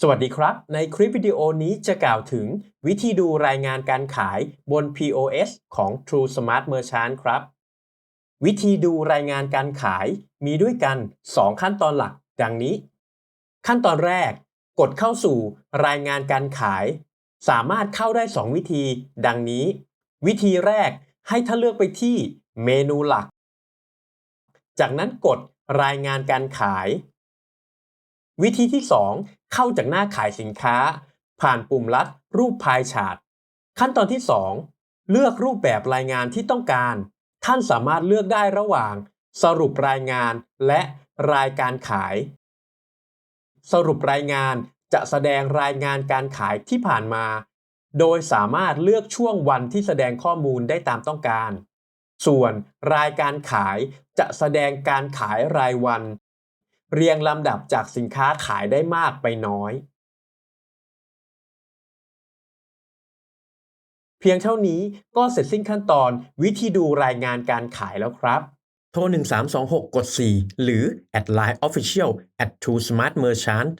สวัสดีครับ ในคลิปวิดีโอนี้จะกล่าวถึงวิธีดูรายงานการขายบน POS ของ True Smart Merchant ครับ วิธีดูรายงานการขายมีด้วยกัน 2 ขั้นตอนหลัก ดังนี้ ขั้นตอนแรก กดเข้าสู่รายงานการขาย สามารถเข้าได้ 2 วิธี ดังนี้ วิธีแรกให้ท่านเลือกไปที่เมนูหลัก จากนั้นกดรายงานการขายวิธีที่ 2 เข้าจากหน้าขายสินค้า ผ่านปุ่มลัด รูปพายชาร์ตขั้นตอนที่ 2 เลือกรูปแบบรายงานที่ต้องการ ท่านสามารถเลือกได้ระหว่าง สรุปรายงานและรายการขาย สรุปรายงานจะแสดงรายงานการขายที่ผ่านมา โดยสามารถเลือกช่วงวันที่แสดงข้อมูลได้ตามต้องการ ส่วนรายการขายจะแสดงการขายรายวัน เรียงลำดับจากสินค้าขายได้มากไปน้อย เพียงเท่านี้ก็เสร็จสิ้นขั้นตอนวิธีดูรายงานการขายแล้วครับ โทร 1326 กด 4 หรือ at line official at to smart merchant